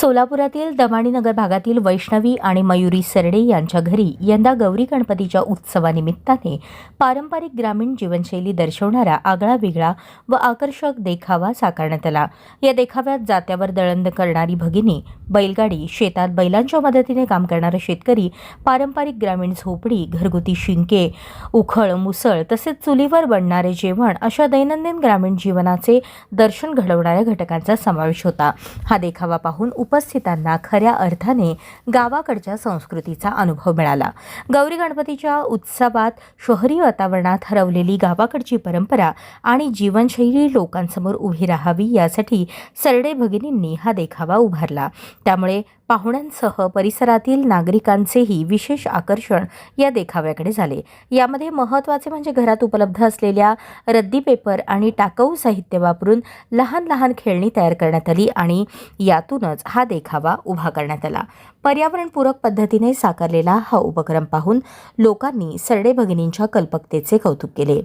सोलापुरातील दमाणीनगर भागातील वैष्णवी आणि मयुरी सरडे यांच्या घरी यंदा गौरी गणपतीच्या उत्सवानिमित्ताने पारंपरिक ग्रामीण जीवनशैली दर्शवणारा आगळा वेगळा व आकर्षक देखावा साकारण्यात आला. या देखाव्यात जात्यावर दळण करणारी भगिनी बैलगाडी शेतात बैलांच्या मदतीने काम करणारा शेतकरी पारंपरिक ग्रामीण झोपडी घरगुती शिंके उखळ मुसळ तसेच चुलीवर बनणारे जेवण अशा दैनंदिन ग्रामीण जीवनाचे दर्शन घडवणाऱ्या घटकांचा समावेश होता. हा देखावा पाहून उपस्थितांना खऱ्या अर्थाने गावाकडच्या संस्कृतीचा अनुभव मिळाला. गौरी गणपतीच्या उत्सवात शहरी वातावरणात हरवलेली गावाकडची परंपरा आणि जीवनशैली लोकांसमोर उभी राहावी यासाठी सरडे भगिनींनी हा देखावा उभारला. त्यामुळे पाहुण्यांसह परिसरातील नागरिकांचेही विशेष आकर्षण या देखाव्याकडे झाले. यामध्ये महत्त्वाचे म्हणजे घरात उपलब्ध असलेल्या रद्दी पेपर आणि टाकाऊ साहित्य वापरून लहान लहान खेळणी तयार करण्यात आली आणि यातूनच हा देखावा उभा करण्यात आला. पर्यावरणपूरक पद्धतीने साकारलेला हा उपक्रम पाहून लोकांनी सरडे भगिनींच्या कल्पकतेचे कौतुक केले.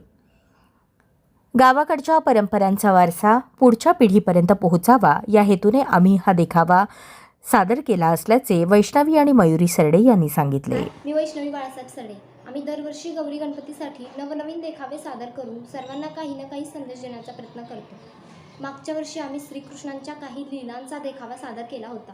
गावाकडच्या परंपरांचा वारसा पुढच्या पिढीपर्यंत पोहोचावा या हेतूने आम्ही हा देखावा सादर केला असल्याचे वैष्णवी आणि मयुरी सरडे यांनी सांगितले. मी वैष्णवी बाळासाहेब सरडे. आम्ही दरवर्षी गौरी गणपतीसाठी नवनवीन देखावे सादर करून सर्वांना काही ना काही संदेश देण्याचा प्रयत्न करतो. मागच्या वर्षी आम्ही श्रीकृष्णांच्या काही लीलांचा देखावा सादर केला होता.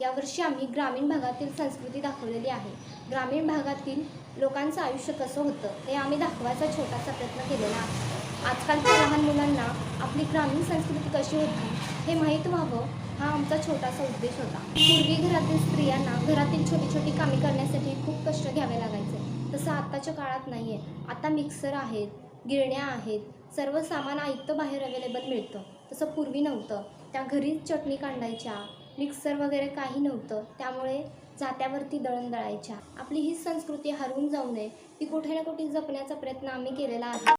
यावर्षी आम्ही ग्रामीण भागातील संस्कृती दाखवलेली आहे. ग्रामीण भागातील लोकांचं आयुष्य कसं होतं हे आम्ही दाखवायचा छोटासा प्रयत्न केलेला आहे. आजकालच्या लहान मुलांना आपली ग्रामीण संस्कृती कशी होती हे माहीत व्हावं हा आमचा छोटासा उद्देश होता. पूर्वी घरातील स्त्रियांना घरातील छोटी छोटी कामे करण्यासाठी खूप कष्ट घ्यावे लागायचे. तसं आत्ताच्या काळात नाही आहे आता मिक्सर आहेत गिरण्या आहेत सर्व सामान ऐकतं बाहेर अवेलेबल मिळतं. तसं पूर्वी नव्हतं. त्या घरीच चटणी कांडायच्या मिक्सर वगैरे काही नव्हतं. त्यामुळे जात्यावरती दळण दळायच्या. आपली ही संस्कृती हरवून जाऊ नये. ती कुठे ना कुठे जपण्याचा प्रयत्न आम्ही केलेला आहे.